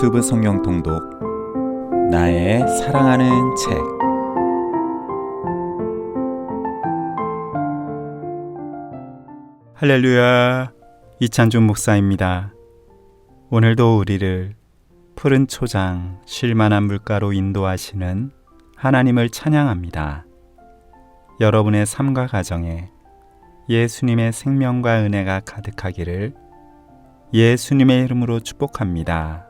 유튜브 성경 통독 나의 사랑하는 책 할렐루야 이찬준 목사입니다. 오늘도 우리를 푸른 초장 쉴만한 물가로 인도하시는 하나님을 찬양합니다. 여러분의 삶과 가정에 예수님의 생명과 은혜가 가득하기를 예수님의 이름으로 축복합니다.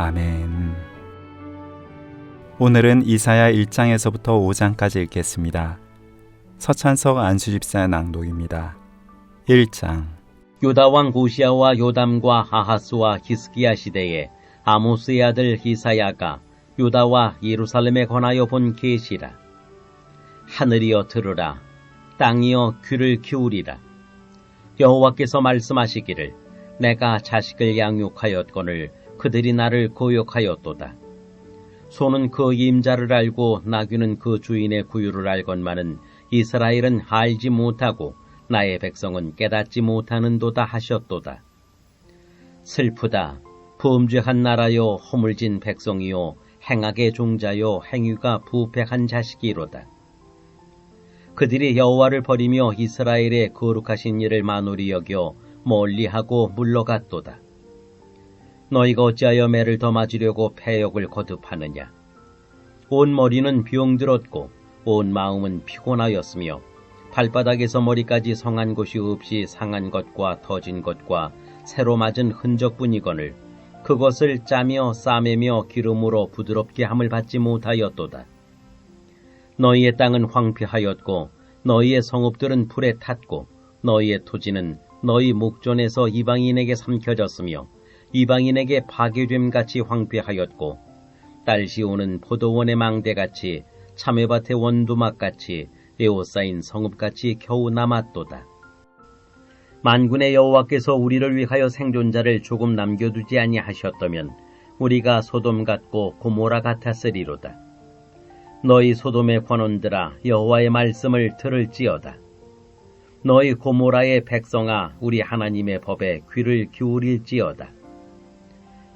아멘. 오늘은 이사야 1장에서부터 5장까지 읽겠습니다. 서찬석 안수집사 낭독입니다. 1장 유다 왕 고시아와 요담과 하하스와 히스기야 시대에 아모스의 아들 히사야가 유다와 예루살렘에 관하여 본 계시라. 하늘이여 들으라. 땅이여 귀를 기울이라. 여호와께서 말씀하시기를 내가 자식을 양육하였거늘 그들이 나를 고욕하였도다. 소는 그 임자를 알고 나귀는 그 주인의 구유를 알건만은 이스라엘은 알지 못하고 나의 백성은 깨닫지 못하는도다 하셨도다. 슬프다. 범죄한 나라요 허물진 백성이요 행악의 종자요 행위가 부패한 자식이로다. 그들이 여호와를 버리며 이스라엘의 거룩하신 일을 만홀히 여겨 멀리하고 물러갔도다. 너희가 어찌하여 매를 더 맞으려고 패역을 거듭하느냐? 온 머리는 병들었고 온 마음은 피곤하였으며 발바닥에서 머리까지 성한 곳이 없이 상한 것과 터진 것과 새로 맞은 흔적뿐이거늘 그것을 짜며 싸매며 기름으로 부드럽게 함을 받지 못하였도다. 너희의 땅은 황폐하였고 너희의 성읍들은 불에 탔고 너희의 토지는 너희 목전에서 이방인에게 삼켜졌으며 이방인에게 파괴됨 같이 황폐하였고 딸시 오는 포도원의 망대같이 참외밭의 원두막같이 에워싸인 성읍같이 겨우 남았도다. 만군의 여호와께서 우리를 위하여 생존자를 조금 남겨두지 아니하셨다면 우리가 소돔 같고 고모라 같았으리로다. 너희 소돔의 관원들아 여호와의 말씀을 들을지어다. 너희 고모라의 백성아 우리 하나님의 법에 귀를 기울일지어다.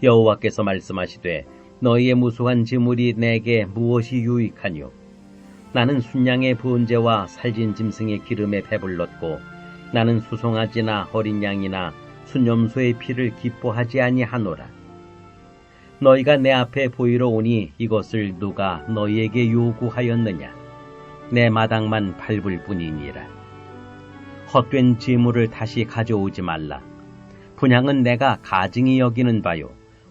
여호와께서 말씀하시되 너희의 무수한 지물이 내게 무엇이 유익하뇨? 나는 순양의 번제와 살진 짐승의 기름에 배불렀고 나는 수송아지나 어린 양이나 순염소의 피를 기뻐하지 아니하노라. 너희가 내 앞에 보이러 오니 이것을 누가 너희에게 요구하였느냐? 내 마당만 밟을 뿐이니라. 헛된 지물을 다시 가져오지 말라. 분양은 내가 가증히 여기는 바요.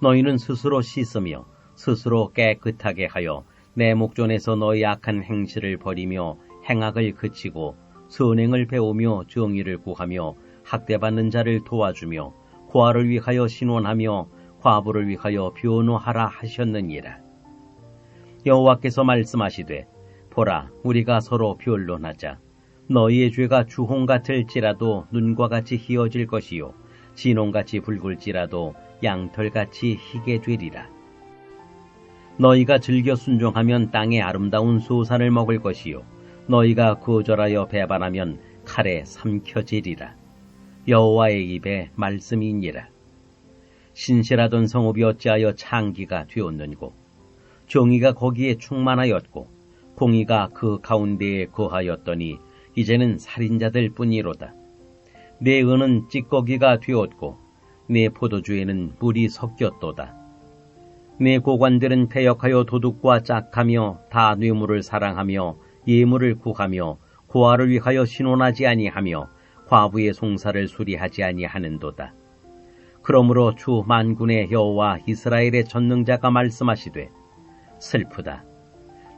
너희는 스스로 씻으며 스스로 깨끗하게 하여 내 목전에서 너희 악한 행실을 버리며 행악을 그치고 선행을 배우며 정의를 구하며 학대받는 자를 도와주며 고아를 위하여 신원하며 과부를 위하여 변호하라 하셨느니라. 여호와께서 말씀하시되 보라 우리가 서로 변론하자 너희의 죄가 주홍 같을지라도 눈과 같이 희어질 것이요 진홍같이 붉을지라도 양털같이 희게 되리라. 너희가 즐겨 순종하면 땅의 아름다운 소산을 먹을 것이요 너희가 거절하여 배반하면 칼에 삼켜지리라. 여호와의 입에 말씀이니라. 신실하던 성읍이 어찌하여 창기가 되었는고 정의가 거기에 충만하였고 공의가 그 가운데에 거하였더니 이제는 살인자들 뿐이로다. 내 은은 찌꺼기가 되었고 내 포도주에는 물이 섞였도다. 내 고관들은 패역하여 도둑과 짝하며 다 뇌물을 사랑하며 예물을 구하며 고아를 위하여 신원하지 아니하며 과부의 송사를 수리하지 아니하는도다. 그러므로 주 만군의 여호와 이스라엘의 전능자가 말씀하시되 슬프다.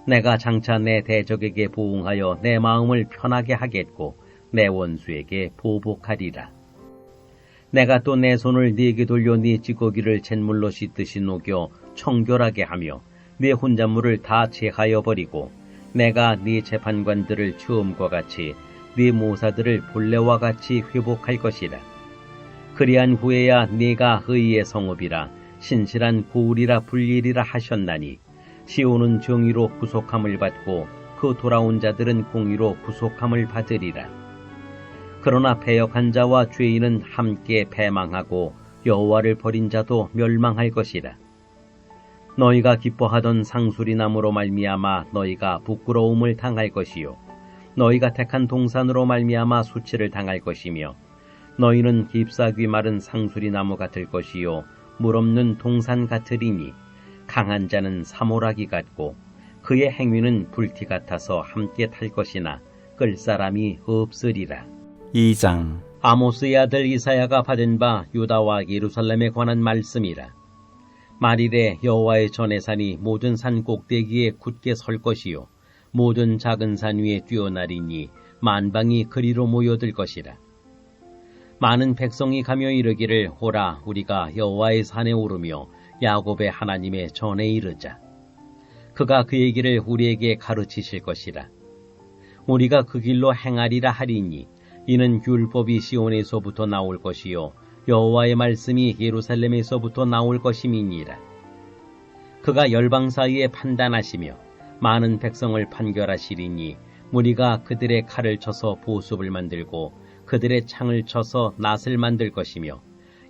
내가 장차 내 대적에게 보응하여 내 마음을 편하게 하겠고 내 원수에게 보복하리라. 내가 또 내 손을 네게 돌려 네 찌꺼기를 잿물로 씻듯이 녹여 청결하게 하며 네 혼잣물을 다 제하여 버리고 내가 네 재판관들을 처음과 같이 네 모사들을 본래와 같이 회복할 것이라. 그리한 후에야 네가 의의 성읍이라 신실한 고울이라 불리리라 하셨나니 시온은 정의로 구속함을 받고 그 돌아온 자들은 공의로 구속함을 받으리라. 그러나 패역한 자와 죄인은 함께 패망하고 여호와를 버린 자도 멸망할 것이라. 너희가 기뻐하던 상수리 나무로 말미암아 너희가 부끄러움을 당할 것이요 너희가 택한 동산으로 말미암아 수치를 당할 것이며 너희는 깁사귀 마른 상수리 나무 같을 것이요 물 없는 동산 같으리니 강한 자는 사모라기 같고 그의 행위는 불티 같아서 함께 탈 것이나 끌 사람이 없으리라. 2장 아모스의 아들 이사야가 받은 바 유다와 예루살렘에 관한 말씀이라. 말일에 여호와의 전해산이 모든 산 꼭대기에 굳게 설 것이요 모든 작은 산 위에 뛰어나리니 만방이 그리로 모여들 것이라. 많은 백성이 가며 이르기를 호라 우리가 여호와의 산에 오르며 야곱의 하나님의 전에 이르자. 그가 그 얘기를 우리에게 가르치실 것이라. 우리가 그 길로 행하리라 하리니 이는 율법이 시온에서부터 나올 것이요 여호와의 말씀이 예루살렘에서부터 나올 것임이니라. 그가 열방 사이에 판단하시며 많은 백성을 판결하시리니 무리가 그들의 칼을 쳐서 보습을 만들고 그들의 창을 쳐서 낫을 만들 것이며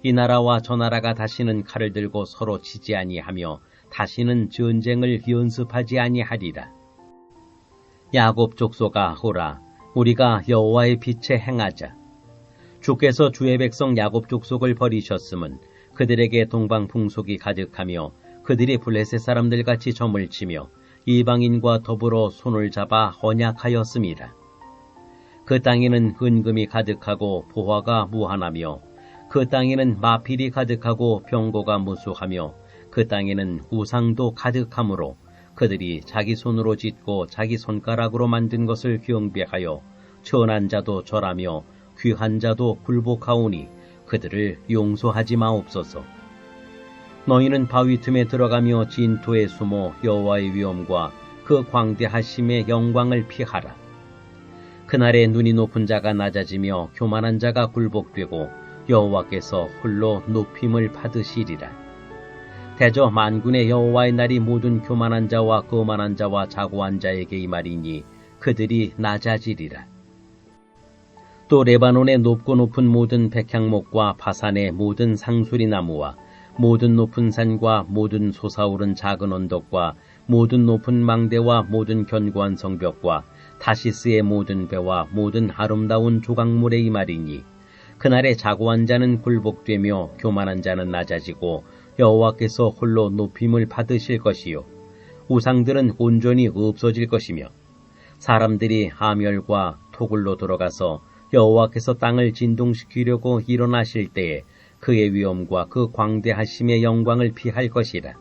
이 나라와 저 나라가 다시는 칼을 들고 서로 치지 아니하며 다시는 전쟁을 연습하지 아니하리라. 야곱 족소가 호라 우리가 여호와의 빛에 행하자. 주께서 주의 백성 야곱 족속을 버리셨음은 그들에게 동방 풍속이 가득하며 그들이 블레셋 사람들 같이 점을 치며 이방인과 더불어 손을 잡아 언약하였음이라. 그 땅에는 은금이 가득하고 보화가 무한하며 그 땅에는 마필이 가득하고 병고가 무수하며 그 땅에는 우상도 가득하므로 그들이 자기 손으로 짓고 자기 손가락으로 만든 것을 경배하여 천한 자도 절하며 귀한 자도 굴복하오니 그들을 용서하지 마옵소서. 너희는 바위 틈에 들어가며 진토에 숨어 여호와의 위엄과 그 광대하심의 영광을 피하라. 그날에 눈이 높은 자가 낮아지며 교만한 자가 굴복되고 여호와께서 홀로 높임을 받으시리라. 대저 만군의 여호와의 날이 모든 교만한 자와 거만한 자와 자고한 자에게 이 말이니 그들이 낮아지리라. 또 레바논의 높고 높은 모든 백향목과 바산의 모든 상수리 나무와 모든 높은 산과 모든 솟아오른 작은 언덕과 모든 높은 망대와 모든 견고한 성벽과 다시스의 모든 배와 모든 아름다운 조각물의 이 말이니 그날에 자고한 자는 굴복되며 교만한 자는 낮아지고 여호와께서 홀로 높임을 받으실 것이요 우상들은 온전히 없어질 것이며 사람들이 하멸과 토굴로 들어가서 여호와께서 땅을 진동시키려고 일어나실 때에 그의 위엄과 그 광대하심의 영광을 피할 것이라.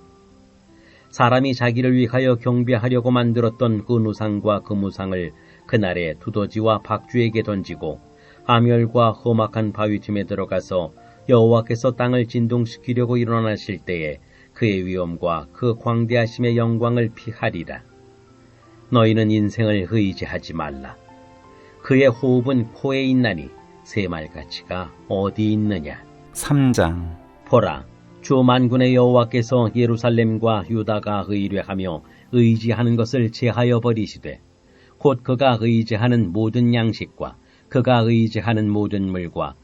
사람이 자기를 위하여 경배하려고 만들었던 그 누상과 그 무상을 그날에 두더지와 박쥐에게 던지고 하멸과 험악한 바위 틈에 들어가서 여호와께서 땅을 진동시키려고 일어나실 때에 그의 위엄과 그 광대하심의 영광을 피하리라. 너희는 인생을 의지하지 말라. 그의 호흡은 코에 있나니 새말가치가 어디 있느냐. 3장 보라, 주 만군의 여호와께서 예루살렘과 유다가 의뢰하며 의지하는 것을 제하여 버리시되 곧 그가 의지하는 모든 양식과 그가 의지하는 모든 물과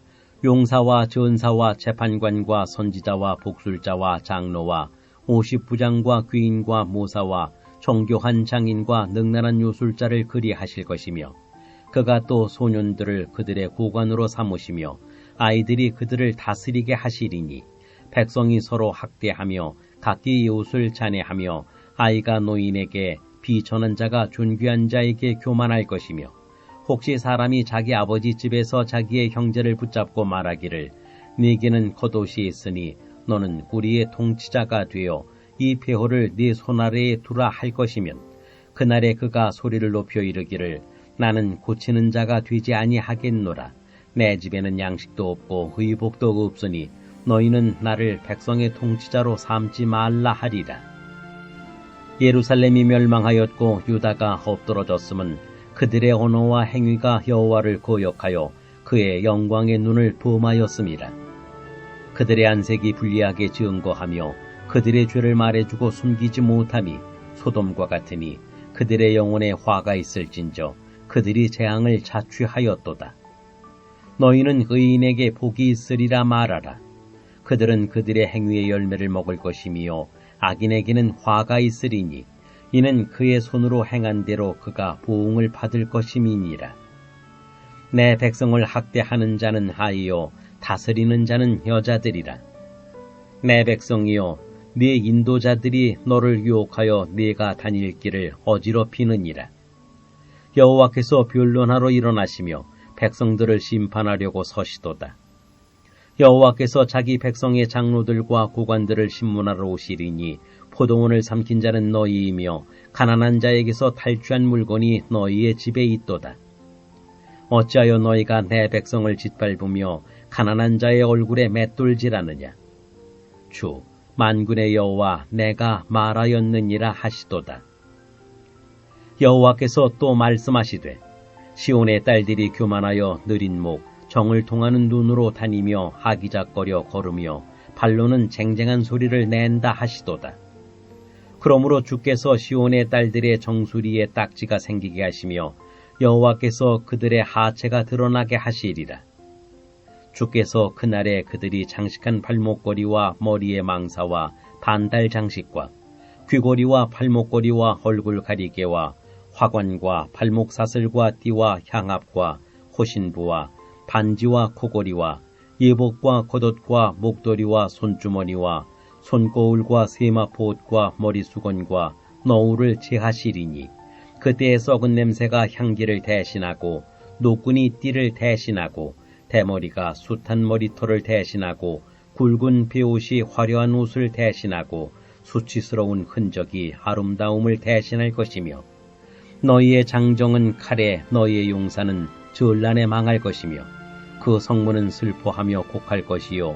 용사와 전사와 재판관과 선지자와 복술자와 장로와 오십 부장과 귀인과 모사와 정교한 장인과 능란한 요술자를 그리하실 것이며 그가 또 소년들을 그들의 고관으로 삼으시며 아이들이 그들을 다스리게 하시리니 백성이 서로 학대하며 각기 이웃을 잔해하며 아이가 노인에게 비천한 자가 존귀한 자에게 교만할 것이며 혹시 사람이 자기 아버지 집에서 자기의 형제를 붙잡고 말하기를 네게는 겉옷이 있으니 너는 우리의 통치자가 되어 이 배호를 네 손아래에 두라 할 것이면 그날에 그가 소리를 높여 이르기를 나는 고치는 자가 되지 아니하겠노라. 내 집에는 양식도 없고 의복도 없으니 너희는 나를 백성의 통치자로 삼지 말라 하리라. 예루살렘이 멸망하였고 유다가 엎드러졌음은 그들의 언어와 행위가 여호와를 고역하여 그의 영광의 눈을 범하였음이라 그들의 안색이 불리하게 증거하며 그들의 죄를 말해주고 숨기지 못함이 소돔과 같으니 그들의 영혼에 화가 있을진저 그들이 재앙을 자취하였도다. 너희는 의인에게 복이 있으리라 말하라. 그들은 그들의 행위의 열매를 먹을 것이며 악인에게는 화가 있으리니 이는 그의 손으로 행한 대로 그가 보응을 받을 것임이니라. 내 백성을 학대하는 자는 하이요 다스리는 자는 여자들이라. 내 백성이여 네 인도자들이 너를 유혹하여 네가 다닐 길을 어지럽히느니라. 여호와께서 변론하러 일어나시며 백성들을 심판하려고 서시도다. 여호와께서 자기 백성의 장로들과 고관들을 신문하러 오시리니 포도원을 삼킨 자는 너희이며 가난한 자에게서 탈취한 물건이 너희의 집에 있도다. 어찌하여 너희가 내 백성을 짓밟으며 가난한 자의 얼굴에 맷돌질하느냐? 주 만군의 여호와 내가 말하였느니라 하시도다. 여호와께서 또 말씀하시되 시온의 딸들이 교만하여 느린 목 정을 통하는 눈으로 다니며 하기작거려 걸으며 발로는 쟁쟁한 소리를 낸다 하시도다. 그러므로 주께서 시온의 딸들의 정수리에 딱지가 생기게 하시며 여호와께서 그들의 하체가 드러나게 하시리라. 주께서 그날에 그들이 장식한 발목걸이와 머리의 망사와 반달 장식과 귀걸이와 발목걸이와 얼굴 가리개와 화관과 발목 사슬과 띠와 향압과 호신부와 반지와 코걸이와 예복과 겉옷과 목도리와 손주머니와 손거울과 세마포옷과 머리수건과 너울을 제하시리니 그때의 썩은 냄새가 향기를 대신하고 노끈이 띠를 대신하고 대머리가 숱한 머리털을 대신하고 굵은 베옷이 화려한 옷을 대신하고 수치스러운 흔적이 아름다움을 대신할 것이며 너희의 장정은 칼에 너희의 용사는 전란에 망할 것이며 그 성문은 슬퍼하며 곡할 것이요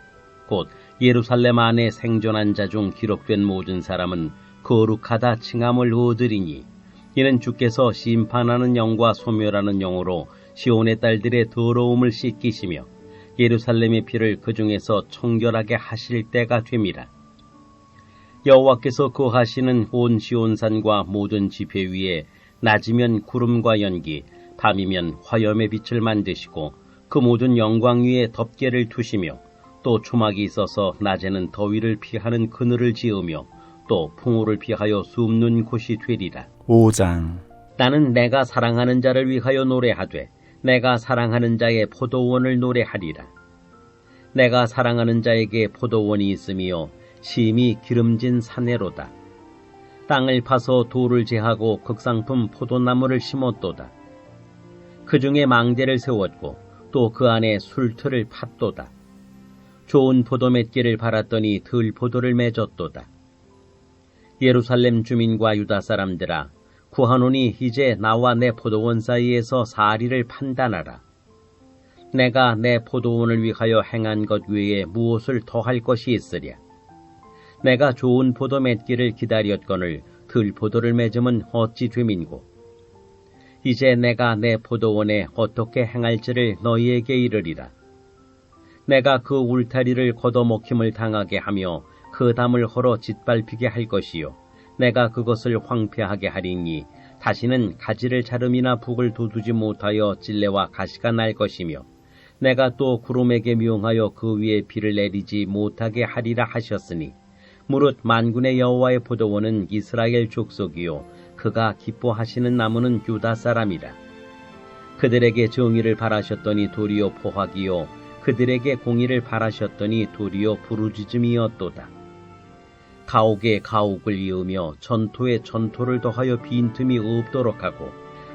곧 예루살렘 안에 생존한 자 중 기록된 모든 사람은 거룩하다 칭함을 얻으리니 이는 주께서 심판하는 영과 소멸하는 영으로 시온의 딸들의 더러움을 씻기시며 예루살렘의 피를 그 중에서 청결하게 하실 때가 됨이라. 여호와께서 거하시는 온 시온산과 모든 지폐 위에 낮이면 구름과 연기, 밤이면 화염의 빛을 만드시고 그 모든 영광 위에 덮개를 두시며 또 초막이 있어서 낮에는 더위를 피하는 그늘을 지으며 또 풍우를 피하여 숨는 곳이 되리라. 5장 나는 내가 사랑하는 자를 위하여 노래하되 내가 사랑하는 자의 포도원을 노래하리라. 내가 사랑하는 자에게 포도원이 있으며 심히 기름진 산내로다. 땅을 파서 돌을 제하고 극상품 포도나무를 심었도다. 그 중에 망대를 세웠고 또 그 안에 술틀을 팠도다. 좋은 포도 맺기를 바랐더니 들 포도를 맺었도다. 예루살렘 주민과 유다 사람들아 구하노니 이제 나와 내 포도원 사이에서 사리를 판단하라. 내가 내 포도원을 위하여 행한 것 외에 무엇을 더할 것이 있으랴. 내가 좋은 포도 맺기를 기다렸거늘 들 포도를 맺음은 어찌 됨인고. 이제 내가 내 포도원에 어떻게 행할지를 너희에게 이르리라. 내가 그 울타리를 걷어먹힘을 당하게 하며 그 담을 헐어 짓밟히게 할 것이요. 내가 그것을 황폐하게 하리니 다시는 가지를 자름이나 북을 돋우지 못하여 찔레와 가시가 날 것이며 내가 또 구름에게 명하여 그 위에 비를 내리지 못하게 하리라 하셨으니 무릇 만군의 여호와의 포도원은 이스라엘 족속이요. 그가 기뻐하시는 나무는 유다 사람이라. 그들에게 정의를 바라셨더니 도리어 포악이요 그들에게 공의를 바라셨더니 도리어 부르짖음이었도다. 가옥에 가옥을 이으며 전토에 전토를 더하여 빈틈이 없도록 하고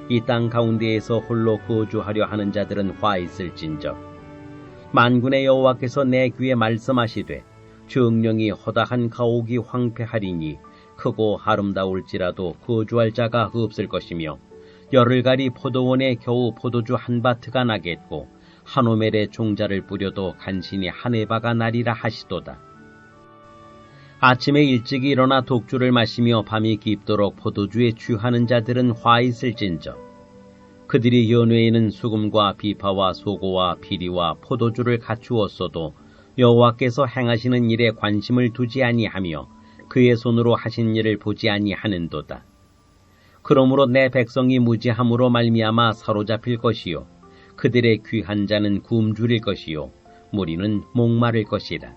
이 땅 가운데에서 홀로 거주하려 하는 자들은 화 있을진저 만군의 여호와께서 내 귀에 말씀하시되 정령이 허다한 가옥이 황폐하리니 크고 아름다울지라도 거주할 자가 없을 것이며 열흘가리 포도원에 겨우 포도주 한 바트가 나겠고 한 오멜의 종자를 뿌려도 간신히 한 해바가 나리라 하시도다. 아침에 일찍 일어나 독주를 마시며 밤이 깊도록 포도주에 취하는 자들은 화 있을진저. 그들이 연회에는 수금과 비파와 소고와 비리와 포도주를 갖추었어도 여호와께서 행하시는 일에 관심을 두지 아니하며 그의 손으로 하신 일을 보지 아니하는도다. 그러므로 내 백성이 무지함으로 말미암아 사로잡힐 것이요 그들의 귀한 자는 굶주릴 것이요 무리는 목마를 것이라.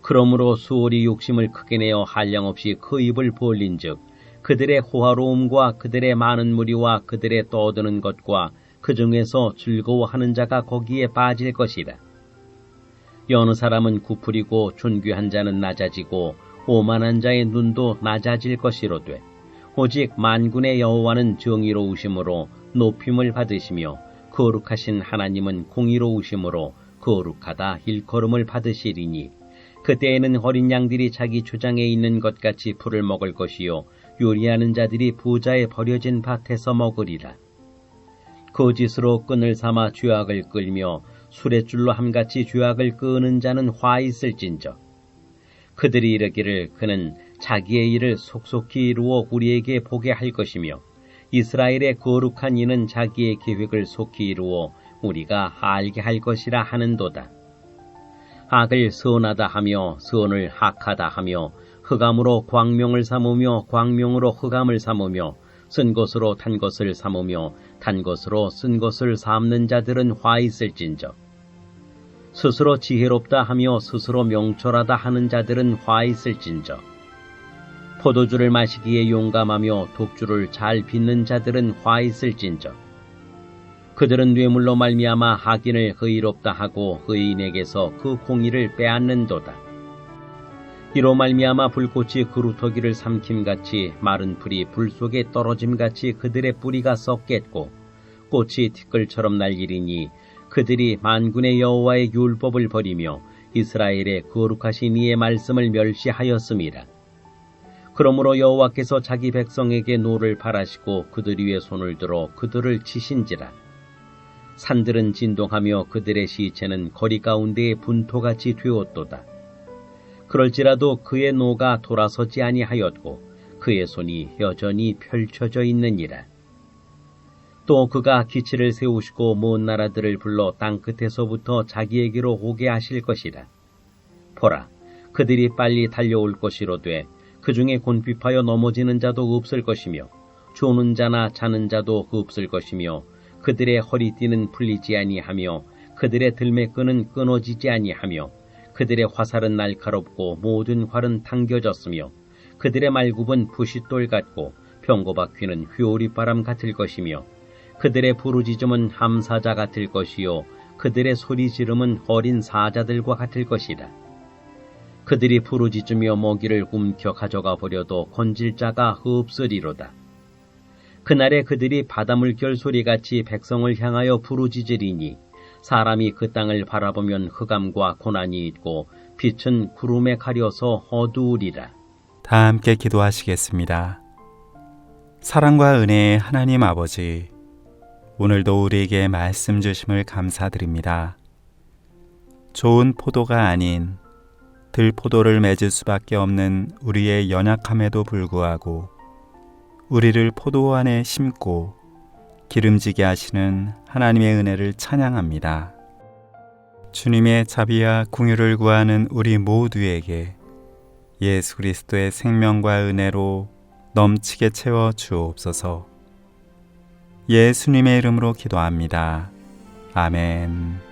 그러므로 수월이 욕심을 크게 내어 한량없이 그 입을 벌린즉 그들의 호화로움과 그들의 많은 무리와 그들의 떠드는 것과 그 중에서 즐거워하는 자가 거기에 빠질 것이라. 여느 사람은 구풀이고 존귀한 자는 낮아지고 오만한 자의 눈도 낮아질 것이로되 오직 만군의 여호와는 정의로우심으로 높임을 받으시며 거룩하신 하나님은 공의로우심으로 거룩하다 일컬음을 받으시리니 그때에는 어린 양들이 자기 주장에 있는 것 같이 풀을 먹을 것이요 요리하는 자들이 부자의 버려진 밭에서 먹으리라. 거짓으로 끈을 삼아 죄악을 끌며 수레줄로 함같이 죄악을 끄는 자는 화 있을진저. 그들이 이르기를 그는 자기의 일을 속속히 이루어 우리에게 보게 할 것이며 이스라엘의 거룩한 이는 자기의 계획을 속히 이루어 우리가 알게 할 것이라 하는도다. 악을 선하다 하며 선을 악하다 하며 흑암으로 광명을 삼으며 광명으로 흑암을 삼으며 쓴 것으로 탄 것을 삼으며 탄 것으로 쓴 것을 삼는 자들은 화 있을진저. 스스로 지혜롭다 하며 스스로 명철하다 하는 자들은 화 있을진저. 포도주를 마시기에 용감하며 독주를 잘 빚는 자들은 화 있을진저. 그들은 뇌물로 말미암아 악인을 의롭다 하고 의인에게서 그 공의를 빼앗는도다. 이로 말미암아 불꽃이 그루터기를 삼킴같이 마른 풀이 불 속에 떨어짐같이 그들의 뿌리가 썩겠고 꽃이 티끌처럼 날리리니 그들이 만군의 여호와의 율법을 버리며 이스라엘의 거룩하신 이의 말씀을 멸시하였음이라. 그러므로 여호와께서 자기 백성에게 노를 바라시고 그들 위에 손을 들어 그들을 치신지라. 산들은 진동하며 그들의 시체는 거리 가운데에 분토같이 되었도다. 그럴지라도 그의 노가 돌아서지 아니하였고 그의 손이 여전히 펼쳐져 있느니라. 또 그가 기치를 세우시고 먼 나라들을 불러 땅 끝에서부터 자기에게로 오게 하실 것이라. 보라, 그들이 빨리 달려올 것이로되 그 중에 곤핍하여 넘어지는 자도 없을 것이며 조는 자나 자는 자도 없을 것이며 그들의 허리띠는 풀리지 아니하며 그들의 들매끈은 끊어지지 아니하며 그들의 화살은 날카롭고 모든 활은 당겨졌으며 그들의 말굽은 부싯돌 같고 병고바퀴는 휘오리바람 같을 것이며 그들의 부르짖음은 함사자 같을 것이요 그들의 소리 지름은 어린 사자들과 같을 것이라. 그들이 부르짖으며 먹이를 움켜 가져가 버려도 건질 자가 없으리로다. 그날에 그들이 바닷물 결 소리같이 백성을 향하여 부르짖으리니 사람이 그 땅을 바라보면 흑암과 고난이 있고 빛은 구름에 가려서 어두우리라. 다 함께 기도하시겠습니다. 사랑과 은혜의 하나님 아버지, 오늘도 우리에게 말씀 주심을 감사드립니다. 좋은 포도가 아닌 들포도를 맺을 수밖에 없는 우리의 연약함에도 불구하고 우리를 포도 안에 심고 기름지게 하시는 하나님의 은혜를 찬양합니다. 주님의 자비와 궁유를 구하는 우리 모두에게 예수 그리스도의 생명과 은혜로 넘치게 채워 주옵소서. 예수님의 이름으로 기도합니다. 아멘.